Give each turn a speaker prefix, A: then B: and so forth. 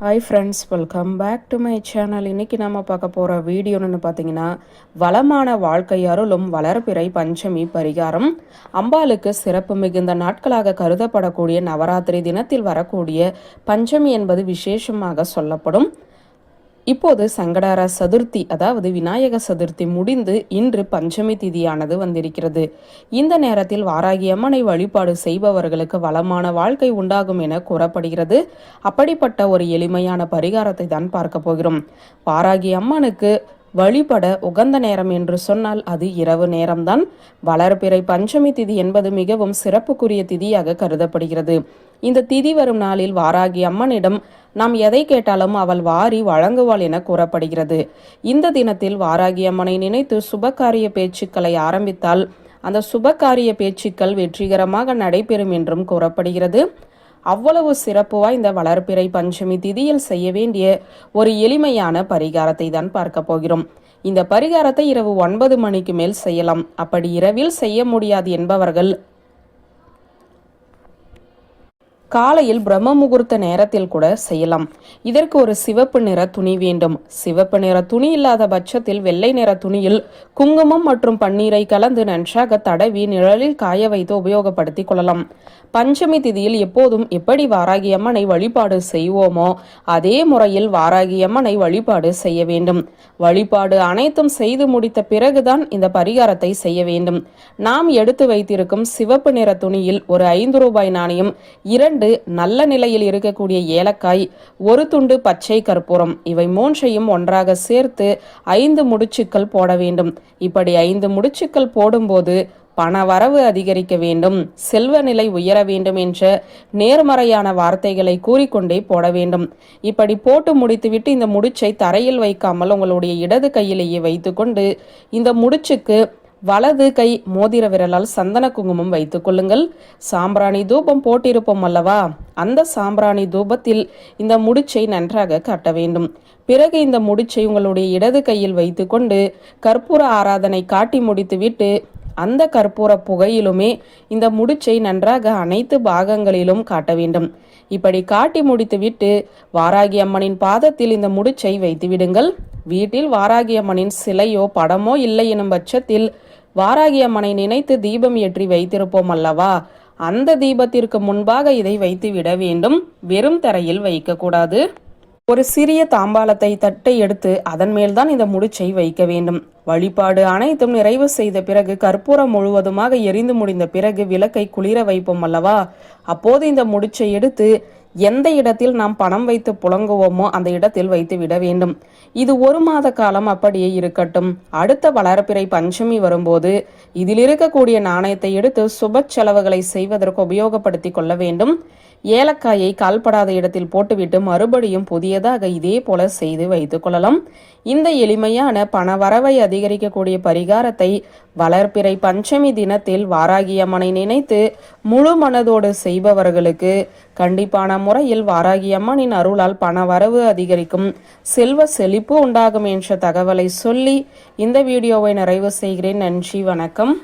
A: Hi friends welcome back to my channel இன்றைக்கி நம்ம பார்க்க போகிற வீடியோன்னு பார்த்தீங்கன்னா வளமான வாழ்க்கை அருளும் வளர்பிறை பஞ்சமி பரிகாரம். அம்பாளுக்கு சிறப்பு மிகுந்த நாட்களாக கருதப்படக்கூடிய நவராத்திரி தினத்தில் வரக்கூடிய பஞ்சமி என்பது விசேஷமாக சொல்லப்படும். இப்போது சங்கடார சதுர்த்தி அதாவது விநாயக சதுர்த்தி முடிந்து இன்று பஞ்சமி திதியானது வந்திருக்கிறது. இந்த நேரத்தில் வாராகி அம்மனை வழிபாடு செய்பவர்களுக்கு வளமான வாழ்க்கை உண்டாகும் என கூறப்படுகிறது. அப்படிப்பட்ட ஒரு எளிமையான பரிகாரத்தை தான் பார்க்க போகிறோம். வாராகி அம்மனுக்கு வழிபட உகந்த நேரம் என்று சொன்னால் அது இரவு நேரம்தான். வளர்பிறை பஞ்சமி திதி என்பது மிகவும் சிறப்புக்குரிய திதியாக கருதப்படுகிறது. இந்த திதி வரும் நாளில் வாராகி அம்மனிடம் நாம் எதை கேட்டாலும் அவள் வாரி வழங்குவாள் என கூறப்படுகிறது. இந்த தினத்தில் வாராகி அம்மனை நினைத்து சுபகாரிய பேச்சுக்களை ஆரம்பித்தால் அந்த சுபகாரிய பேச்சுக்கள் வெற்றிகரமாக நடைபெறும் என்றும் கூறப்படுகிறது. அவ்வளவு சிறப்பு வாய்ந்த வளர்ப்பிறை பஞ்சமி திதியில் செய்ய வேண்டிய ஒரு எளிமையான பரிகாரத்தை தான் பார்க்க போகிறோம். இந்த பரிகாரத்தை இரவு ஒன்பது மணிக்கு மேல் செய்யலாம். அப்படி இரவில் செய்ய முடியாது என்பவர்கள் காலையில் பிரம்ம முகூர்த்த நேரத்தில் கூட செய்யலாம். இதற்கு ஒரு சிவப்பு நிற துணி வேண்டும். சிவப்பு நிற துணி இல்லாத பட்சத்தில் வெள்ளை நிற துணியில் குங்குமம் மற்றும் பன்னீரை கலந்து நன்றாக தடவி நிழலில் காய வைத்து உபயோகப்படுத்தி கொள்ளலாம். பஞ்சமி திதியில் எப்போதும் எப்படி வாராகி அம்மனை வழிபாடு செய்வோமோ அதே முறையில் வாராகி அம்மனை வழிபாடு செய்ய வேண்டும். வழிபாடு அனைத்தும் செய்து முடித்த பிறகுதான் இந்த பரிகாரத்தை செய்ய வேண்டும். நாம் எடுத்து வைத்திருக்கும் சிவப்பு நிற துணியில் ஒரு ஐந்து ரூபாய் நாணயம் இரண்டு இரண்டு நல்ல நிலையில் இருக்கக்கூடிய ஏலக்காய் ஒரு துண்டு பச்சை கற்பூரம். இவை மூன்றையும் ஒன்றாக சேர்த்து ஐந்து முடிச்சுக்கள் போட வேண்டும். இப்படி ஐந்து முடிச்சுக்கள் போடும்போது பண வரவு அதிகரிக்க வேண்டும் செல்வ நிலை உயர வேண்டும் என்ற நேர்மறையான வார்த்தைகளை கூறிக்கொண்டே போட வேண்டும். இப்படி போட்டு முடித்துவிட்டு இந்த முடிச்சை தரையில் வைக்காமல் உங்களுடைய இடது கையிலேயே வைத்துக்கொண்டு இந்த முடிச்சுக்கு வலது கை மோதிர விரலால் சந்தன குங்குமம் வைத்துக் கொள்ளுங்கள். சாம்பிராணி தூபம் போட்டிருப்போம் அல்லவா? அந்த சாம்பிராணி தூபத்தில் இந்த முடிச்சை நன்றாக காட்ட வேண்டும். பிறகு இந்த முடிச்சை உங்களுடைய இடது கையில் வைத்துக்கொண்டு கற்பூர ஆராதனை காட்டி முடித்துவிட்டு அந்த கற்பூர புகையிலுமே இந்த முடிச்சை நன்றாக அனைத்து பாகங்களிலும் காட்ட வேண்டும். இப்படி காட்டி முடித்துவிட்டு வாராகி அம்மனின் பாதத்தில் இந்த முடிச்சை வைத்து விடுங்கள் வீட்டில் வாராகி அம்மனின் சிலையோ படமோ இல்லை எனும் பட்சத்தில் வாராகி அம்மனை நினைத்து தீபம் ஏற்றி வைத்திருப்போம் அல்லவா? அந்த தீபத்திற்கு முன்பாக இதை வைத்து விட வேண்டும். வெறும் தரையில் வைக்கக்கூடாது ஒரு சிறிய தாம்பாளத்தை தட்டை எடுத்து அதன் மேல்தான் இந்த முடிச்சை வைக்க வேண்டும். வழிபாடு அனைத்தும் நிறைவு செய்த பிறகு கற்பூரம் முழுவதுமாக எரிந்து முடிந்த பிறகு விளக்கை குளிர வைப்போம் அல்லவா? அப்போது இந்த முடிச்சை எடுத்து எந்த இடத்தில் நாம் பணம் வைத்து புழங்குவோமோ அந்த இடத்தில் வைத்து விட வேண்டும். இது ஒரு மாத காலம் அப்படியே இருக்கட்டும். அடுத்த வளர்ப்பிறை பஞ்சமி வரும்போது இதில் இருக்கக்கூடிய நாணயத்தை எடுத்து சுப செலவுகளை செய்வதற்கு உபயோகப்படுத்தி கொள்ள வேண்டும். ஏலக்காயை கால்படாத இடத்தில் போட்டுவிட்டு மறுபடியும் புதியதாக இதே போல செய்து வைத்துக் கொள்ளலாம். இந்த எளிமையான பண வரவை அதிகரிக்கக்கூடிய பரிகாரத்தை வளர்ப்பிறை பஞ்சமி தினத்தில் வாராகியம்மனை நினைத்து முழு மனதோடு செய்பவர்களுக்கு கண்டிப்பான முறையில் வாராகியம்மனின் அருளால் பண வரவு அதிகரிக்கும். செல்வ செழிப்பு உண்டாகும் என்ற தகவலை சொல்லி இந்த வீடியோவை நிறைவு செய்கிறேன். நன்றி வணக்கம்.